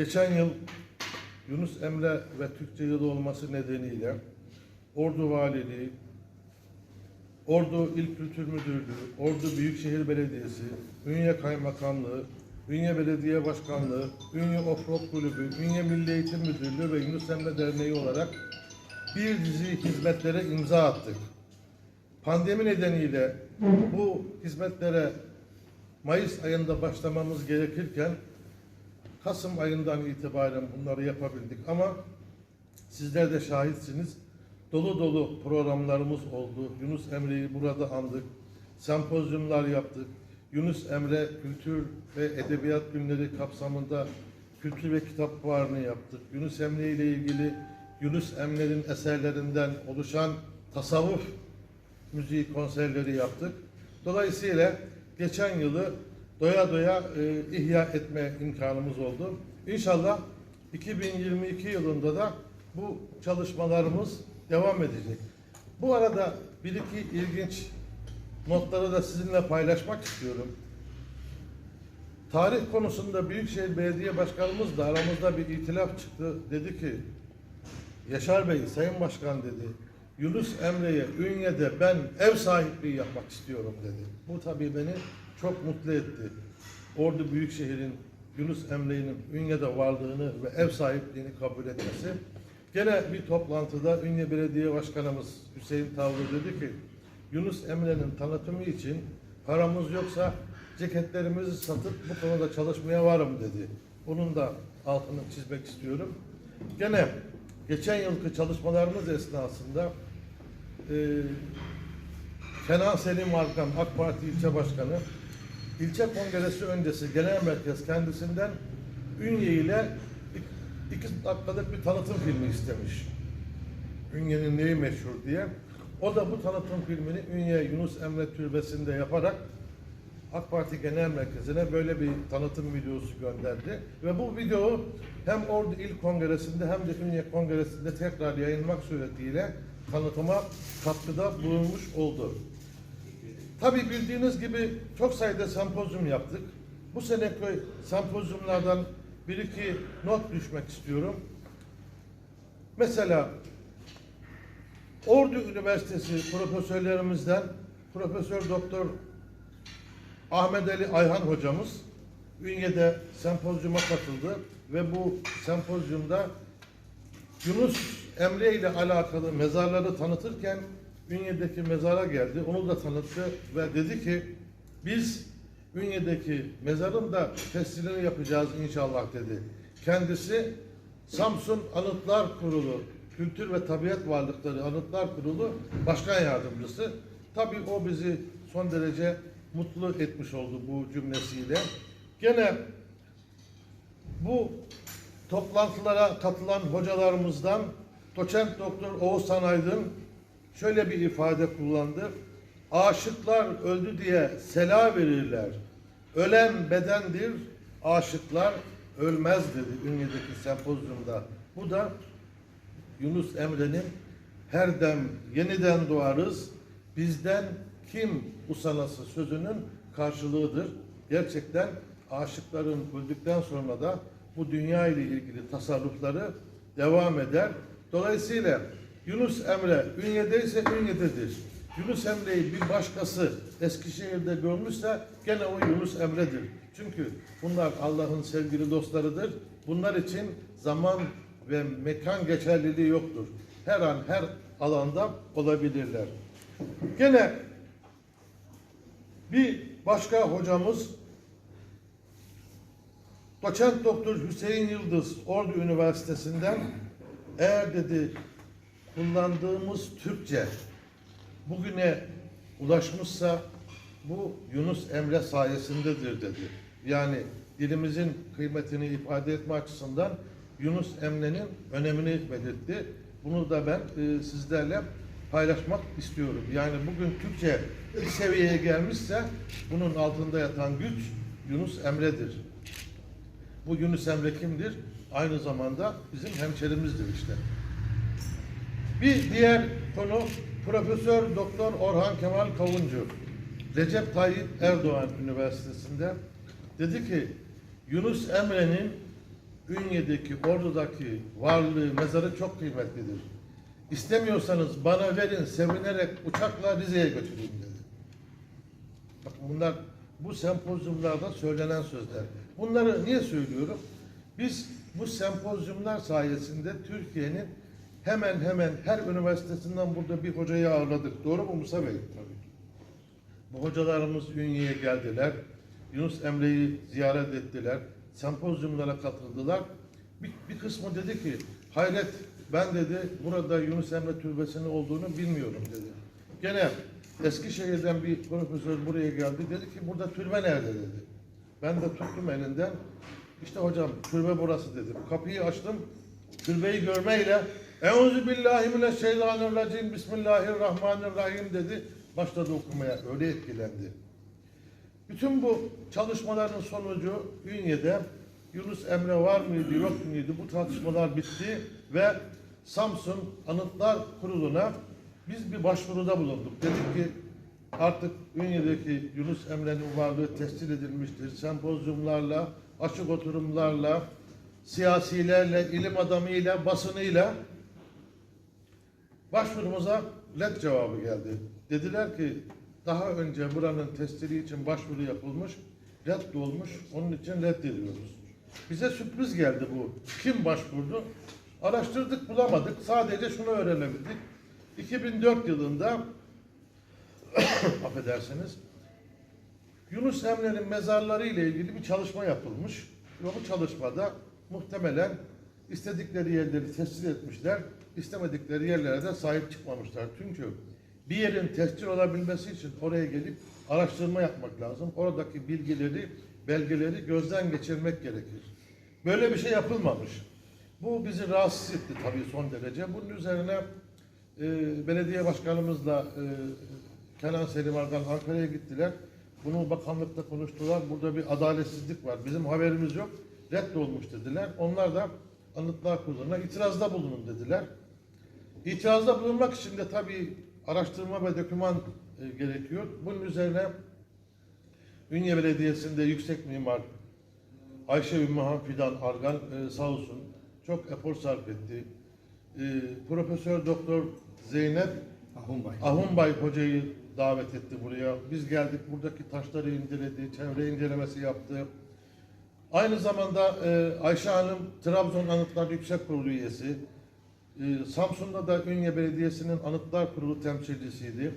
Geçen yıl Yunus Emre ve Türkçe yılı olması nedeniyle Ordu Valiliği, Ordu İl Kültür Müdürlüğü, Ordu Büyükşehir Belediyesi, Ünye Kaymakamlığı, Ünye Belediye Başkanlığı, Ünye Offroad Kulübü, Ünye Milli Eğitim Müdürlüğü ve Yunus Emre Derneği olarak bir dizi hizmetlere imza attık. Pandemi nedeniyle bu hizmetlere Mayıs ayında başlamamız gerekirken Kasım ayından itibaren bunları yapabildik ama sizler de şahitsiniz. Dolu dolu programlarımız oldu. Yunus Emre'yi burada andık. Sempozyumlar yaptık. Yunus Emre Kültür ve Edebiyat Günleri kapsamında kültür ve kitap fuarını yaptık. Yunus Emre ile ilgili Yunus Emre'nin eserlerinden oluşan tasavvuf müziği konserleri yaptık. Dolayısıyla geçen yılı doya doya e, ihya etme imkanımız oldu. İnşallah 2022 yılında da bu çalışmalarımız devam edecek. Bu arada bir iki ilginç notları da sizinle paylaşmak istiyorum. Tarih konusunda Büyükşehir Belediye Başkanımız da aramızda bir itilaf çıktı. Dedi ki Yaşar Bey, Sayın Başkan dedi. Yunus Emre'ye Ünye'de ben ev sahipliği yapmak istiyorum dedi. Bu tabii beni çok mutlu etti. Ordu Büyükşehir'in Yunus Emre'nin Ünye'de varlığını ve ev sahipliğini kabul etmesi. Gene bir toplantıda Ünye Belediye Başkanımız Hüseyin Tavlı dedi ki Yunus Emre'nin tanıtımı için paramız yoksa ceketlerimizi satıp bu konuda çalışmaya varım dedi. Bunun da altını çizmek istiyorum. Gene geçen yılki çalışmalarımız esnasında e, Kenan Selim Arkan AK Parti ilçe başkanı ilçe kongresi öncesi genel merkez kendisinden Ünye ile ik- iki dakikalık bir tanıtım filmi istemiş. Ünye'nin neyi meşhur diye. O da bu tanıtım filmini Ünye Yunus Emre Türbesi'nde yaparak AK Parti Genel Merkezi'ne böyle bir tanıtım videosu gönderdi. Ve bu video hem Ordu İl Kongresi'nde hem de Ünye Kongresi'nde tekrar yayınlamak suretiyle tanıtıma katkıda bulunmuş oldu. Tabii bildiğiniz gibi çok sayıda sempozyum yaptık. Bu seneki sempozyumlardan bir iki not düşmek istiyorum. Mesela Ordu Üniversitesi profesörlerimizden Profesör Doktor Ahmet Ali Ayhan hocamız Ünye'de sempozyuma katıldı ve bu sempozyumda Yunus Emre ile alakalı mezarları tanıtırken Ünye'deki mezara geldi. Onu da tanıttı ve dedi ki biz Ünye'deki mezarın da teslimini yapacağız inşallah dedi. Kendisi Samsun Anıtlar Kurulu Kültür ve Tabiat Varlıkları Anıtlar Kurulu Başkan Yardımcısı. Tabii o bizi son derece mutlu etmiş oldu bu cümlesiyle. Gene bu toplantılara katılan hocalarımızdan doçent doktor Oğuzhan Aydın şöyle bir ifade kullandı. Aşıklar öldü diye sela verirler. Ölen bedendir, aşıklar ölmez dedi Ünye'deki sempozyumda. Bu da Yunus Emre'nin her dem yeniden doğarız, bizden kim usanası sözünün karşılığıdır. Gerçekten aşıkların öldükten sonra da bu dünya ile ilgili tasarrufları devam eder. Dolayısıyla Yunus Emre Ünye'deyse Ünye'dedir. Yunus Emre'yi bir başkası Eskişehir'de görmüşse gene o Yunus Emre'dir. Çünkü bunlar Allah'ın sevgili dostlarıdır. Bunlar için zaman ve mekan geçerliliği yoktur. Her an her alanda olabilirler. Gene bir başka hocamız Doçent Doktor Hüseyin Yıldız Ordu Üniversitesi'nden eğer dedi kullandığımız Türkçe bugüne ulaşmışsa bu Yunus Emre sayesindedir dedi. Yani dilimizin kıymetini ifade etme açısından Yunus Emre'nin önemini belirtti. Bunu da ben e, sizlerle paylaşmak istiyorum. Yani bugün Türkçe bir seviyeye gelmişse bunun altında yatan güç Yunus Emre'dir. Bu Yunus Emre kimdir? Aynı zamanda bizim hemşerimizdir işte. Bir diğer konu Profesör Doktor Orhan Kemal Kavuncu. Recep Tayyip Erdoğan Üniversitesi'nde dedi ki Yunus Emre'nin Ünye'deki, Ordu'daki varlığı, mezarı çok kıymetlidir. İstemiyorsanız bana verin, sevinerek uçakla Rize'ye götüreyim dedi. Bakın bunlar bu sempozyumlarda söylenen sözler. Bunları niye söylüyorum? Biz bu sempozyumlar sayesinde Türkiye'nin hemen hemen her üniversitesinden burada bir hocayı ağırladık. Doğru mu Musa Bey? Tabii. Bu hocalarımız Ünye'ye geldiler. Yunus Emre'yi ziyaret ettiler. Sempozyumlara katıldılar. Bir, bir kısmı dedi ki hayret ben dedi burada Yunus Emre Türbesi'nin olduğunu bilmiyorum dedi. Gene Eskişehir'den bir profesör buraya geldi. Dedi ki burada türbe nerede dedi. Ben de tuttum elinden. İşte hocam türbe burası dedim. Kapıyı açtım. Türbeyi görmeyle Euzu billahi mineşşeytanirracim Bismillahirrahmanirrahim dedi. Başladı okumaya. Öyle etkilendi. Bütün bu çalışmaların sonucu Ünye'de Yunus Emre var mıydı yok muydu bu tartışmalar bitti ve Samsun Anıtlar Kurulu'na biz bir başvuruda bulunduk. Dedik ki artık Ünye'deki Yunus Emre'nin varlığı tescil edilmiştir. Sempozyumlarla, açık oturumlarla, siyasilerle, ilim adamıyla, basınıyla başvurumuza red cevabı geldi. Dediler ki daha önce buranın testleri için başvuru yapılmış, red olmuş, onun için reddediyoruz. Bize sürpriz geldi bu. Kim başvurdu? Araştırdık bulamadık. Sadece şunu öğrenebildik. 2004 yılında affedersiniz Yunus Emre'nin mezarları ile ilgili bir çalışma yapılmış. Ve bu çalışmada muhtemelen istedikleri yerleri tescil etmişler, istemedikleri yerlere de sahip çıkmamışlar. Çünkü bir yerin tescil olabilmesi için oraya gelip araştırma yapmak lazım. Oradaki bilgileri, belgeleri gözden geçirmek gerekir. Böyle bir şey yapılmamış. Bu bizi rahatsız etti tabii son derece. Bunun üzerine e, belediye başkanımızla e, Kenan Selim Ardan Ankara'ya gittiler. Bunu bakanlıkta konuştular. Burada bir adaletsizlik var. Bizim haberimiz yok. Reddolmuş dediler. Onlar da Anıtlar Kurulu'na itirazda bulunun dediler. İtirazda bulunmak için de tabii araştırma ve doküman e, gerekiyor. Bunun üzerine Ünye Belediyesi'nde yüksek mimar Ayşe Ümmühan Fidan Argan e, sağ olsun çok efor sarf etti. E, Profesör Doktor Zeynep Ahumbay. Ahunbay hocayı davet etti buraya. Biz geldik buradaki taşları inceledi, çevre incelemesi yaptı. Aynı zamanda e, Ayşe Hanım Trabzon Anıtlar Yüksek Kurulu üyesi. E, Samsun'da da Ünye Belediyesi'nin Anıtlar Kurulu temsilcisiydi.